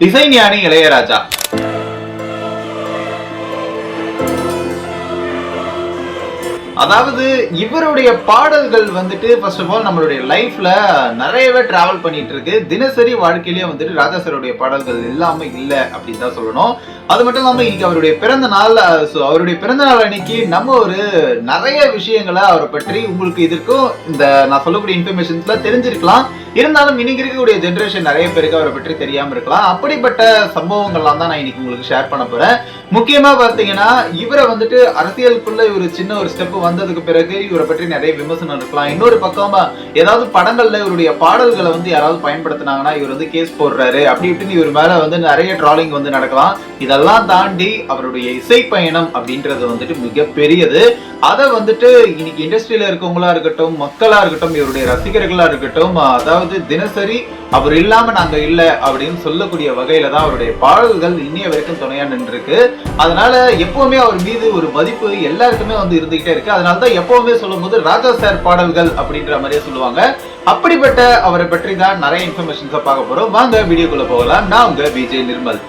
Design யானை இளையராஜா. அதாவது இவருடைய பாடல்கள் வந்துட்டு ஃபர்ஸ்ட் ஆஃப் ஆல் நம்மளுடைய லைஃப்ல நிறையவே டிராவல் பண்ணிட்டு இருக்கு தினசரி வாழ்க்கையிலேயே வந்துட்டு ராஜா சாருடைய பாடல்கள் இல்லாம இல்ல அப்படின்னு தான் சொல்லணும். அது மட்டும் இல்லாம இன்னைக்கு அவருடைய பிறந்த நாள் ஸோ அவருடைய பிறந்த நாள் அன்னைக்கு நம்ம ஒரு நிறைய விஷயங்களை அவரை பற்றி உங்களுக்கு இதற்கும் இந்த நான் சொல்லக்கூடிய இன்ஃபர்மேஷன்ஸ்ல தெரிஞ்சிருக்கலாம். இருந்தாலும் இன்னைக்கு இருக்கக்கூடிய ஜென்ரேஷன் நிறைய பேருக்கு அவரை பற்றி தெரியாம இருக்கலாம். அப்படிப்பட்ட சம்பவங்கள்லாம் தான் நான் இன்னைக்கு உங்களுக்கு ஷேர் பண்ண போறேன். முக்கியமா பாத்தீங்கன்னா இவரை வந்துட்டு அரசியலுக்குள்ள ஒரு சின்ன ஒரு ஸ்டெப் வந்ததுக்கு பிறகு இவரை பற்றி நிறைய விமர்சனம் இருக்கலாம். இன்னொரு பக்கமா ஏதாவது படங்கள்ல இவருடைய பாடல்களை வந்து யாராவது பயன்படுத்தினாங்கன்னா இவர் வந்து கேஸ் போடுறாரு. அப்படி இப்படின்னு இவர் மேல வந்து நிறைய ட்ராலிங் வந்து நடக்கலாம். இதெல்லாம் தாண்டி அவருடைய இசை பயணம் அப்படின்றது வந்துட்டு மிகப்பெரியது. அதை வந்துட்டு இன்னைக்கு இண்டஸ்ட்ரியில இருக்கவங்களா இருக்கட்டும் மக்களா இருக்கட்டும் இவருடைய ரசிகர்களா இருக்கட்டும் அதாவது தினசரி அவர் இல்லாம நாங்க இல்ல அப்படின்னு சொல்லக்கூடிய வகையில தான் அவருடைய பாடல்கள் இன்னைய வரைக்கும் துணையா நின்றுருக்கு. அதனால எப்பவுமே அவர் மீது ஒரு மதிப்பு எல்லாருக்குமே வந்து இருந்துகிட்டே இருக்கு. அதனால தான் எப்பவுமே சொல்லும்போது ராஜா சார் பாடல்கள் அப்படின்ற மாதிரியே சொல்லுவாங்க. அப்படிப்பட்ட அவரை பற்றி தான் நிறைய இன்ஃபர்மேஷன்ஸை பார்க்க போறோம். வாங்க வீடியோக்குள்ள போகலாம். நான் உங்க விஜய் நிர்மல்.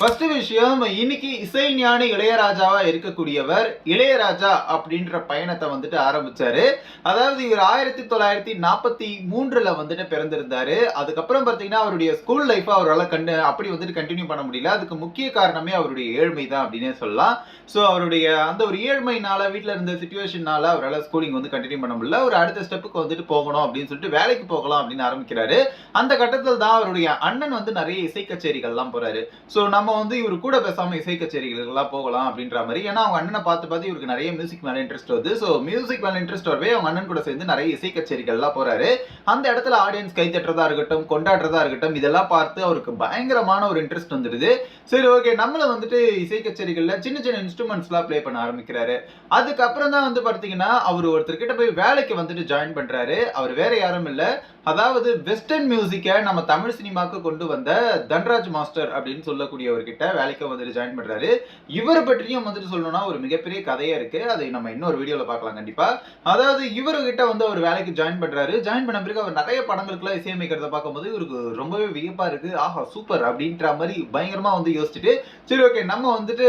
ஃபர்ஸ்ட் விஷயம் இன்னைக்கு இசை ஞானி இளையராஜாவா இருக்கக்கூடியவர் இளையராஜா அப்படின்ற பயணத்தை வந்துட்டு ஆரம்பிச்சாரு. அதாவது இவர் ஆயிரத்தி தொள்ளாயிரத்தி நாற்பத்தி மூன்றுல வந்துட்டு பிறந்திருந்தாரு. அதுக்கப்புறம் பார்த்தீங்கன்னா அவருடைய ஸ்கூல் லைஃப் அவரால் கண்டு அப்படி வந்துட்டு கண்டினியூ பண்ண முடியல. அதுக்கு முக்கிய காரணமே அவருடைய ஏழ்மை தான் அப்படின்னே சொல்லலாம். ஸோ அவருடைய அந்த ஒரு ஏழ்மைனால வீட்டில் இருந்த சுச்சுவேஷனால அவரால் ஸ்கூலிங் வந்து கண்டினியூ பண்ண முடியல. ஒரு அடுத்த ஸ்டெப்புக்கு வந்துட்டு போகணும் அப்படின்னு சொல்லிட்டு வேலைக்கு போகலாம் அப்படின்னு ஆரம்பிக்கிறாரு. அந்த கட்டத்தில் தான் அவருடைய அண்ணன் வந்து நிறைய இசை கச்சேரிகள்லாம் போறாரு. ஸோ நம்ம வந்து இவர் கூட பேசாம இசை கச்சேரிகளுக்கெல்லாம் போகலாம் அப்படின்ற மாதிரி. ஏன்னா அவங்க அண்ணனை பார்த்து பார்த்து இவருக்கு நிறைய மியூசிக் மேல இன்ட்ரெஸ்ட் வருது. ஸோ மியூசிக் மேல இன்ட்ரெஸ்ட் வரவே அவங்க அண்ணன் கூட சேர்ந்து நிறைய இசை கச்சேரிகள்லாம் போறாரு. அந்த இடத்துல ஆடியன்ஸ் கை தட்டுறதா இருக்கட்டும் கொண்டாடுறதா இருக்கட்டும் இதெல்லாம் பார்த்து அவருக்கு பயங்கரமான ஒரு இன்ட்ரெஸ்ட் வந்துடுது. சரி ஓகே நம்மள வந்துட்டு இசை கச்சேரிகளில் சின்ன சின்ன இன்ஸ்ட்ருமெண்ட்ஸ்லாம் ப்ளே பண்ண ஆரம்பிக்கிறாரு. அதுக்கப்புறம் தான் வந்து பார்த்தீங்கன்னா அவர் ஒருத்தர்கிட்ட போய் வேலைக்கு வந்துட்டு ஜாயின் பண்றாரு. அவர் வேற யாரும் இல்லை. அதாவது வெஸ்டர்ன் மியூசிக்கை நம்ம தமிழ் சினிமாக்கு கொண்டு வந்த தன்ராஜ் மாஸ்டர் அப்படின்னு சொல்லக்கூடியவர்கிட்ட வேலைக்கு வந்துட்டு ஜாயின் பண்ணுறாரு இவரை பற்றியும் வந்துட்டு சொல்லணும்னா ஒரு மிகப்பெரிய கதையாக இருக்குது அதை நம்ம இன்னொரு வீடியோவில் பார்க்கலாம் கண்டிப்பாக அதாவது இவர்கிட்ட வந்து அவர் வேலைக்கு ஜாயின் பண்ணுறாரு ஜாயின் பண்ண பிறகு அவர் நிறைய படங்களுக்குலாம் இசையமைக்கிறத பார்க்கும்போது இவருக்கு ரொம்பவே வியப்பாக இருக்குது ஆஹா சூப்பர் அப்படின்ற மாதிரி பயங்கரமாக வந்து யோசிச்சுட்டு சரி ஓகே நம்ம வந்துட்டு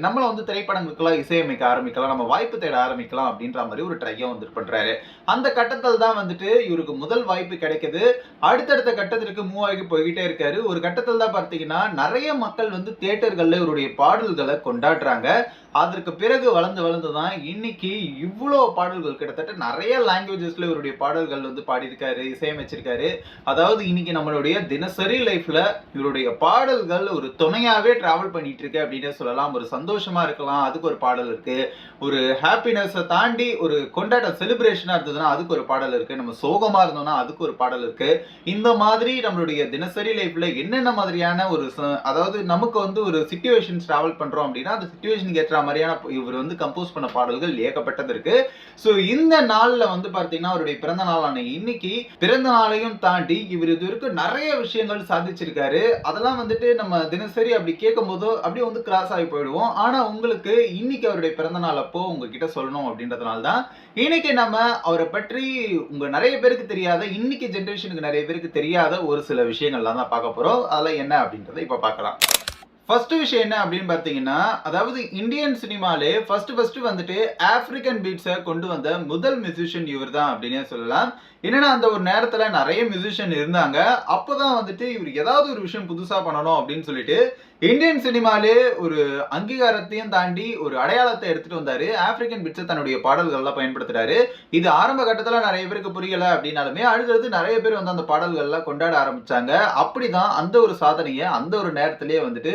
நம்மளை வந்து திரைப்படங்களுக்கெல்லாம் இசையமைக்க ஆரம்பிக்கலாம். நம்ம வாய்ப்பு தேட ஆரம்பிக்கலாம் அப்படின்ற மாதிரி ஒரு ட்ரையை வந்துட்டு பண்ணுறாரு அந்த கட்டத்தில் தான் வந்துட்டு இவருக்கு முதல் வாய்ப்பு கிடைக்குது. அடுத்தடுத்த கட்டத்திற்கு மூவ் ஆகி போய்கிட்டே இருக்காரு. ஒரு கட்டத்தில் தான் பார்த்தீங்கன்னா நிறைய மக்கள் வந்து தேட்டர்களில் இவருடைய பாடல்களை கொண்டாடுறாங்க. அதற்கு பிறகு வளர்ந்து வளர்ந்து தான் இன்னைக்கு இவ்வளோ பாடல்கள் கிட்டத்தட்ட நிறைய லாங்குவேஜஸ்ல இவருடைய பாடல்கள் வந்து பாடியிருக்காரு இசையமைச்சிருக்காரு. அதாவது இன்னைக்கு நம்மளுடைய தினசரி லைஃப்ல இவருடைய பாடல்கள் ஒரு துணையாவே டிராவல் பண்ணிட்டு இருக்கு அப்படின்னு சொல்லலாம். ஒரு சந்தோஷமா இருக்கலாம். அதுக்கு ஒரு பாடல் இருக்கு. ஒரு ஹாப்பினஸை தாண்டி ஒரு கொண்டாட்ட செலிப்ரேஷனா இருந்ததுன்னா அதுக்கு ஒரு பாடல் இருக்கு. நம்ம சோகமா இருந்தோம்னா அதுக்கு ஒரு பாடல் இருக்கு. இந்த மாதிரி நம்மளுடைய தினசரி லைஃப்ல என்னென்ன மாதிரியான ஒரு அதாவது நமக்கு வந்து ஒரு சுச்சுவேஷன்ஸ் டிராவல் பண்றோம் அப்படின்னா அந்த சுச்சுவேஷனுக்கு ஏற்ற மாதிரியான இவர் வந்து கம்போஸ் பண்ண பாடல்கள் ஏகப்பட்டது இருக்கு. ஸோ இந்த நாள்ல வந்து பார்த்தீங்கன்னா அவருடைய பிறந்த நாளான இன்னைக்கு பிறந்த நாளையும் தாண்டி இவர் இது வரைக்கும் நிறைய விஷயங்கள் சாதிச்சிருக்காரு. அதெல்லாம் வந்துட்டு நம்ம தினசரி அப்படி கேட்கும் போதோ அப்படியே வந்து கிராஸ் ஆகி போயிடுவோம். ஆனா உங்களுக்கு இன்னைக்கு அவருடைய பிறந்த நாள் அப்போ உங்ககிட்ட சொல்லணும் அப்படின்றதுனால தான் இன்னைக்கு நம்ம அவரை பற்றி உங்க நிறைய பேருக்கு தெரியாத இன்னைக்கு ஜென்ரேஷனுக்கு நிறைய பேருக்கு தெரியாத ஒரு சில விஷயங்கள்லாம் தான் பார்க்க போறோம். அதெல்லாம் என்ன அப்படின்றத இப்போ பார்க்கலாம். ஃபர்ஸ்ட் விஷயம் என்ன அப்படின்னு பார்த்தீங்கன்னா அதாவது இந்தியன் சினிமாலே ஃபர்ஸ்ட் ஃபர்ஸ்ட் வந்துட்டு ஆப்பிரிக்கன் பீட்ஸை கொண்டு வந்த முதல் மியூசிஷியன் இவர் தான் அப்படின்னே சொல்லலாம். என்னன்னா அந்த ஒரு நேரத்தில் நிறைய மியூசிஷியன் இருந்தாங்க. அப்போ தான் வந்துட்டு இவர் ஏதாவது ஒரு விஷயம் புதுசாக பண்ணணும் அப்படின்னு சொல்லிட்டு இந்தியன் சினிமாலே ஒரு அங்கீகாரத்தையும் தாண்டி ஒரு அடையாளத்தை எடுத்துட்டு வந்தாரு. ஆப்பிரிக்கன் பீட்ஸை தன்னுடைய பாடல்கள்லாம் பயன்படுத்துறாரு. இது ஆரம்ப கட்டத்தில் நிறைய பேருக்கு புரியல அப்படின்னாலுமே அடுத்தடுத்து நிறைய பேர் வந்து அந்த பாடல்கள்லாம் கொண்டாட ஆரம்பிச்சாங்க. அப்படிதான் அந்த ஒரு சாதனையை அந்த ஒரு நேரத்திலேயே வந்துட்டு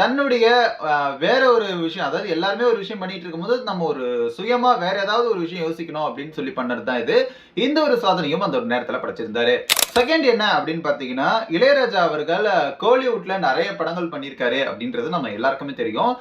தன்னுடைய வேற ஒரு விஷயம் அதாவது எல்லாருமே ஒரு விஷயம் பண்ணிட்டு இருக்கும்போது நம்ம ஒரு சுயமா வேற ஏதாவது ஒரு விஷயம் யோசிக்கணும் அப்படின்னு சொல்லி பண்ணது தான் இது. இந்த ஒரு சாதனையும் அந்த ஒரு நேரத்தில் படைச்சிருந்தாரு. செகண்ட் என்ன அப்படின்னு பார்த்தீங்கன்னா இளையராஜா அவர்கள் கோலிவுட்ல நிறைய படங்கள் பண்ணியிருக்காரு அப்படின்றது நம்ம எல்லாருக்குமே தெரியும்.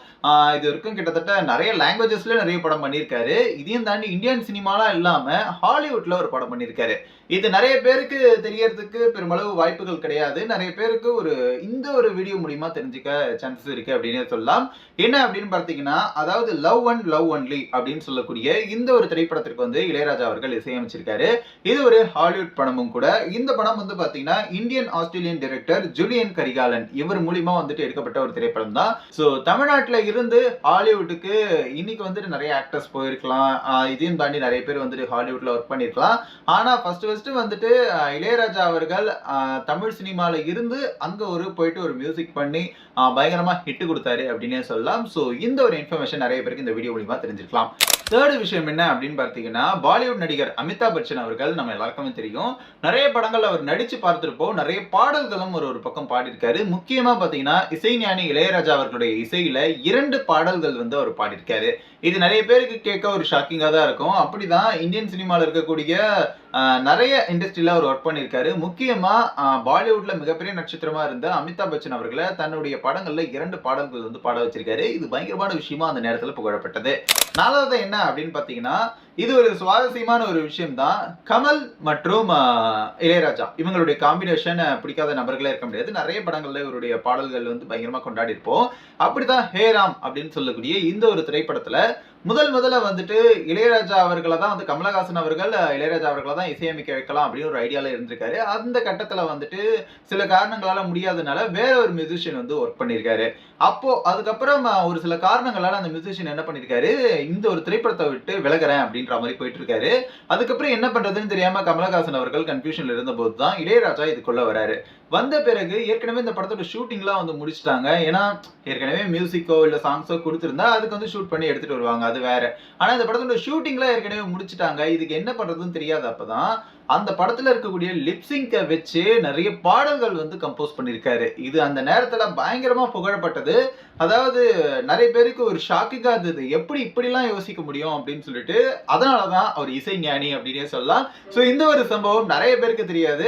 இது வரைக்கும் கிட்டத்தட்ட நிறைய லாங்குவேஜஸ்ல நிறைய படம் பண்ணியிருக்காரு. இதையும் தாண்டி இந்தியன் சினிமாலாம் இல்லாம ஹாலிவுட்ல ஒரு படம் பண்ணியிருக்காரு. இது நிறைய பேருக்கு தெரியறதுக்கு பெருமளவு வாய்ப்புகள் கிடையாது. நிறைய பேருக்கு ஒரு இந்த ஒரு வீடியோ மூலியமா தெரிஞ்சுக்க சான்சஸ் இருக்கு அப்படின்னு சொல்லலாம். என்ன அப்படின்னு பார்த்தீங்கன்னா அதாவது லவ் அண்ட் லவ் ஒன்லி அப்படின்னு சொல்லக்கூடிய இந்த ஒரு திரைப்படத்திற்கு வந்து இளையராஜா அவர்கள் இசையமைச்சிருக்காரு. இது ஒரு ஹாலிவுட் படமும் கூட. இந்த படம் வந்து பார்த்தீங்கன்னா Indian Australian director Julian Karikalan இவர் மூலியமா வந்துட்டு எடுக்கப்பட்ட ஒரு திரைப்படம் தான். ஸோ தமிழ்நாட்டில் இருந்து ஹாலிவுட்டுக்கு இன்னைக்கு வந்துட்டு நிறைய ஆக்டர்ஸ் போயிருக்கலாம். இதையும் தாண்டி நிறைய பேர் வந்துட்டு ஹாலிவுட்ல ஒர்க் பண்ணிருக்கலாம். ஆனா ஃபர்ஸ்ட் ஃபர்ஸ்ட் வந்துட்டு இளையராஜா அவர்கள் தமிழ் சினிமாவில் இருந்து அங்க ஒரு போயிட்டு ஒரு மியூசிக் பண்ணி பயங்கரமாக பயங்கரமா ஹிட் கொடுத்தாரு அப்படின்னே சொல்லலாம். ஸோ இந்த ஒரு இன்ஃபர்மேஷன் நிறைய பேருக்கு இந்த வீடியோ மூலியமா தெரிஞ்சிருக்கலாம். தேர்ட் விஷயம் என்ன அப்படின்னு பார்த்தீங்கன்னா பாலிவுட் நடிகர் அமிதாப் பச்சன் அவர்கள் நம்ம எல்லாருக்குமே தெரியும். நிறைய படங்கள் அவர் நடிச்சு பார்த்துருப்போம். நிறைய பாடல்களும் ஒரு ஒரு பக்கம் பாடியிருக்காரு. முக்கியமா பார்த்தீங்கன்னா இசைஞானி இளையராஜா அவர்களுடைய இசையில இரண்டு பாடல்கள் வந்து அவர் பாடியிருக்காரு. இது நிறைய பேருக்கு கேட்க ஒரு ஷாக்கிங்காக தான் இருக்கும். அப்படிதான் இந்தியன் சினிமாவில் இருக்கக்கூடிய நிறைய இண்டஸ்ட்ரியில அவர் ஒர்க் பண்ணியிருக்காரு. முக்கியமாக பாலிவுட்டில் மிகப்பெரிய நட்சத்திரமாக இருந்த அமிதாப் பச்சன் அவர்களை தன்னுடைய படங்களில் இரண்டு பாடல்கள் வந்து பாட வச்சிருக்காரு. இது பயங்கரமான விஷயமா அந்த நேரத்தில் புகழப்பட்டது. நாலாவது என்ன அப்படின்னு பார்த்தீங்கன்னா இது ஒரு சுவாரஸ்யமான ஒரு விஷயம் தான் கமல் மற்றும் இளையராஜா இவங்களுடைய காம்பினேஷன் பிடிக்காத நபர்களே இருக்க முடியாது. நிறைய படங்களில் இவருடைய பாடல்கள் வந்து பயங்கரமாக கொண்டாடி இருப்போம் அப்படிதான் ஹேராம் அப்படின்னு சொல்லக்கூடிய இந்த ஒரு திரைப்படத்தில் முதல் முதல்ல வந்துட்டு இளையராஜா அவர்களை தான் வந்து கமலஹாசன் அவர்கள் இளையராஜா அவர்களை தான் இசையமைக்க வைக்கலாம் அப்படின்னு ஒரு ஐடியாவில் இருந்திருக்காரு. அந்த கட்டத்தில் வந்துட்டு சில காரணங்களால் முடியாதனால வேற ஒரு மியூசிஷியன் வந்து ஒர்க் பண்ணியிருக்காரு அப்போ அதுக்கப்புறம் ஒரு சில காரணங்களால் அந்த மியூசிஷியன் என்ன பண்ணியிருக்காரு இந்த ஒரு திரைப்படத்தை விட்டு விலகுறேன் அப்படின்ற மாதிரி போயிட்டு இருக்காரு அதுக்கப்புறம் என்ன பண்ணுறதுன்னு தெரியாமல் கமலஹாசன் அவர்கள் கன்ஃபியூஷனில் இருந்தபோது தான் இளையராஜா இதுக்குள்ளே வராரு. வந்த பிறகு ஏற்கனவே இந்த படத்தோட ஷூட்டிங்லாம் வந்து முடிச்சிட்டாங்க. ஏன்னா ஏற்கனவே மியூசிக்கோ இல்ல சாங்ஸோ கொடுத்துருந்தா அதுக்கு வந்து ஷூட் பண்ணி எடுத்துட்டு வருவாங்க. அது வேற. ஆனா இந்த படத்தோட ஷூட்டிங்லாம் ஏற்கனவே முடிச்சிட்டாங்க. இதுக்கு என்ன பண்றதுன்னு தெரியாத அப்பதான். அந்த படத்தில் இருக்கக்கூடிய லிப்சிங்கை வச்சு நிறைய பாடல்கள் வந்து கம்போஸ் பண்ணியிருக்காரு. இது அந்த நேரத்தில் பயங்கரமாக புகழப்பட்டது. அதாவது நிறைய பேருக்கு ஒரு ஷாக்குக்காக இருந்தது. எப்படி இப்படிலாம் யோசிக்க முடியும் அப்படின்னு சொல்லிட்டு அதனாலதான் அவர் இசைஞானி அப்படின்னே சொல்லலாம். ஸோ இந்த ஒரு சம்பவம் நிறைய பேருக்கு தெரியாது.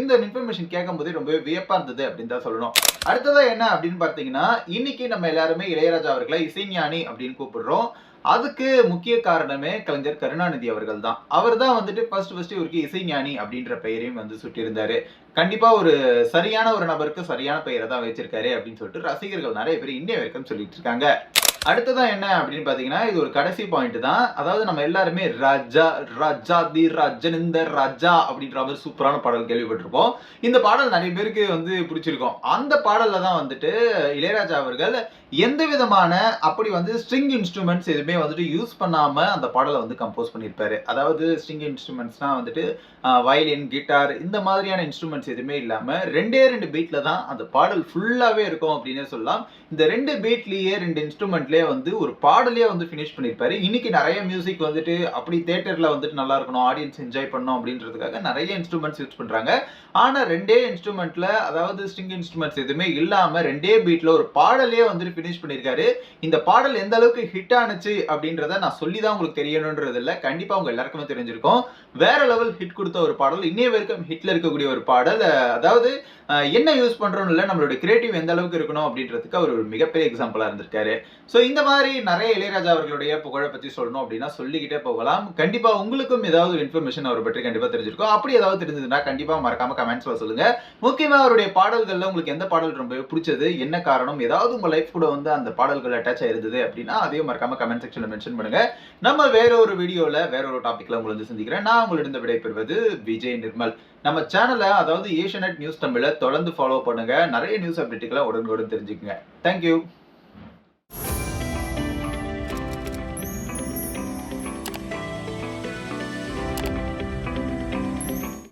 இந்த இன்ஃபர்மேஷன் கேட்கும் போதே ரொம்பவே வியப்பாக இருந்தது அப்படின்னு தான் சொல்லணும். அடுத்ததாக என்ன அப்படின்னு பார்த்தீங்கன்னா இன்னைக்கு நம்ம எல்லாருமே இளையராஜா அவர்களை இசைஞானி அப்படின்னு கூப்பிடுறோம். அதுக்கு முக்கிய காரணமே கலைஞர் கருணாநிதி அவர்கள் தான் அவர் தான் வந்துட்டு ஃபர்ஸ்ட் ஃபர்ஸ்ட் இவருக்கு இசைஞானி அப்படின்ற பெயரையும் வந்து சுட்டியிருந்தாரு கண்டிப்பா ஒரு சரியான ஒரு நபருக்கு சரியான பெயரை தான் வச்சிருக்காரு அப்படின்னு சொல்லிட்டு ரசிகர்கள் நிறைய பேர் இன்னைய வரைக்கும் சொல்லிட்டு இருக்காங்க. அடுத்ததான் என்ன அப்படின்னு பாத்தீங்கன்னா இது ஒரு கடைசி பாயிண்ட் தான். அதாவது நம்ம எல்லாருமே ராஜா ராஜா தி ரஜனிந்த ராஜா அப்படின்ற மாதிரி சூப்பரான பாடல் கேள்விப்பட்டிருப்போம். இந்த பாடல் நிறைய பேருக்கு வந்து பிடிச்சிருக்கும். அந்த பாடல்ல தான் வந்துட்டு இளையராஜா அவர்கள் எந்த விதமான அப்படி வந்து ஸ்ட்ரிங் இன்ஸ்ட்ருமெண்ட்ஸ் எதுவுமே வந்துட்டு யூஸ் பண்ணாம அந்த பாடலை வந்து கம்போஸ் பண்ணியிருப்பாரு. அதாவது ஸ்ட்ரிங் இன்ஸ்ட்ருமெண்ட்ஸ்னா வந்துட்டு வயலின் கிட்டார் இந்த மாதிரியான இன்ஸ்ட்ருமெண்ட்ஸ் எதுவுமே இல்லாம ரெண்டே ரெண்டு பீட்ல தான் அந்த பாடல் ஃபுல்லாவே இருக்கும் அப்படின்னே சொல்லலாம். இந்த ரெண்டு பீட்லயே ரெண்டு மூமெண்ட்லேயே வந்து ஒரு பாடலே வந்து ஃபினிஷ் பண்ணியிருப்பாரு இன்னைக்கு நிறைய மியூசிக் வந்துட்டு அப்படி தேட்டர்ல வந்துட்டு நல்லா இருக்கணும் ஆடியன்ஸ் என்ஜாய் பண்ணும் அப்படின்றதுக்காக நிறைய இன்ஸ்ட்ருமெண்ட்ஸ் யூஸ் பண்றாங்க. ஆனா ரெண்டே இன்ஸ்ட்ருமெண்ட்ல அதாவது ஸ்ட்ரிங் இன்ஸ்ட்ருமெண்ட்ஸ் எதுவுமே இல்லாம ரெண்டே பீட்ல ஒரு பாடலே வந்துட்டு ஃபினிஷ் பண்ணியிருக்காரு இந்த பாடல் எந்த அளவுக்கு ஹிட் ஆனுச்சு அப்படின்றத நான் சொல்லி தான் உங்களுக்கு தெரியணுன்றது இல்லை. கண்டிப்பாக உங்க எல்லாருக்குமே தெரிஞ்சிருக்கும். வேற லெவல் ஹிட் கொடுத்த ஒரு பாடல் இன்னைய வரைக்கும் ஹிட்ல இருக்கக்கூடிய ஒரு பாடல் அதாவது என்ன யூஸ் பண்றோம்னு இல்லை நம்மளோட கிரியேட்டிவ் எந்த அளவுக்கு இருக்கணும் அப்படின்றதுக்கு அவர் ஒரு மிகப்பெரிய எக்ஸாம்பிளா இருந்திருக்காரு. ஸோ ஸோ இந்த மாதிரி நிறைய இளையராஜா அவர்களுடைய புகழை பற்றி சொல்லணும் அப்படின்னா சொல்லிக்கிட்டே போகலாம். கண்டிப்பாக உங்களுக்கும் ஏதாவது ஒரு இன்ஃபர்மேஷன் அவரை பற்றி கண்டிப்பாக தெரிஞ்சிருக்கும். அப்படி ஏதாவது தெரிஞ்சதுன்னா கண்டிப்பாக மறக்காம கமெண்ட்ஸில் சொல்லுங்கள் முக்கியமாக அவருடைய பாடல்களில் உங்களுக்கு எந்த பாடல் ரொம்ப பிடிச்சது? என்ன காரணம்? ஏதாவது உங்கள் லைஃப் கூட வந்து அந்த பாடல்கள் அட்டாச் ஆயிருந்தது அப்படின்னா அதையும் மறக்காம கமெண்ட் செக்ஷனில் மென்ஷன் பண்ணுங்க. நம்ம வேற ஒரு வீடியோவில் வேற ஒரு டாப்பிக்கில் உங்களை வந்து சந்திக்கிறேன். நான் உங்களிடம் விடைபெறுவது விஜய் நிர்மல். நம்ம சேனலை அதாவது ஏஷியநெட் நியூஸ் தமிழை தொடர்ந்து ஃபாலோ பண்ணுங்க. நிறைய நியூஸ் அப்டேட்டுகளை உடனுக்குடன் தெரிஞ்சுக்கங்க. தேங்க்யூ